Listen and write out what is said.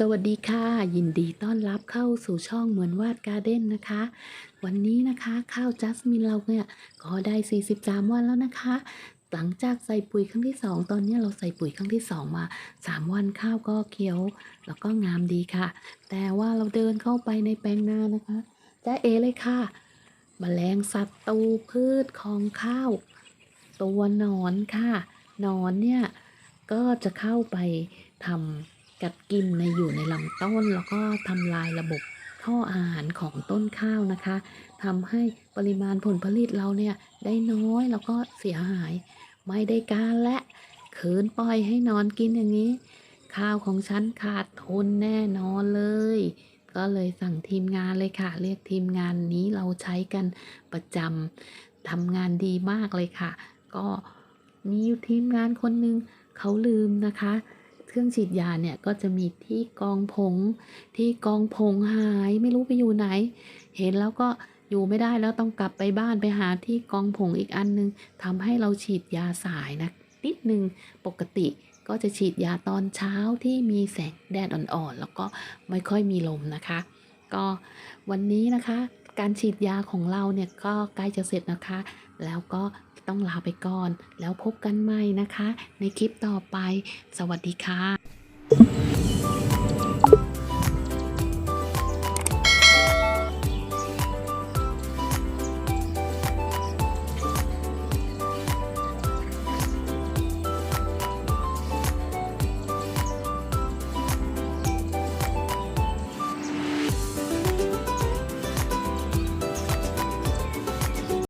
สวัสดีค่ะ ยินดีต้อนรับเข้าสู่ช่องเหมือนวาดการ์เด้นนะคะ วันนี้นะคะข้าวจัสมินเราเนี่ยก็ได้ 43 วันแล้วนะคะ หลังจากใส่ปุ๋ยครั้งที่ 2 ตอนนี้เราใส่ปุ๋ยครั้งที่ 2 มา 3 วันข้าวก็เขียว แล้วก็งามดีค่ะ แต่ว่าเราเดินเข้าไปในแปลงนานะคะจ้าเอเลยค่ะมแมลงศัตรูพืชของข้าว ตัวหนอนค่ะหนอนเนี่ยก็จะเข้าไปทำ กัดกินในอยู่ในลำต้นแล้วก็ทำลายระบบท่ออาหารของต้นข้าวนะคะทำให้ปริมาณผลผลิตเราเนี่ยได้น้อยแล้วก็เสียหาย ไม่ได้การและขืนปล่อยให้นอนกินอย่างนี้ ข้าวของฉันขาดทุนแน่นอนเลย ก็เลยสั่งทีมงานเลยค่ะ เรียกทีมงานนี้เราใช้กันประจำทำงานดีมากเลยค่ะ ก็มีอยู่ทีมงานคนหนึ่งเขาลืมนะคะ เครื่องฉีดยาเนี่ยก็จะมีที่กองผง ที่กองผงหายไม่รู้ไปอยู่ไหน เห็นแล้วก็อยู่ไม่ได้แล้วต้องกลับไปบ้านไปหาที่กองผงอีกอันนึงทำให้เราฉีดยาสายนะนิดนึงปกติก็จะฉีดยาตอนเช้าที่มีแสงแดดอ่อนๆ แล้วก็ไม่ค่อยมีลมนะคะ ก็วันนี้นะคะ การฉีดยาของเราเนี่ยก็ใกล้จะเสร็จนะคะ แล้วก็ต้องลาไปก่อน แล้วพบกันใหม่นะคะ ในคลิปต่อไป สวัสดีค่ะ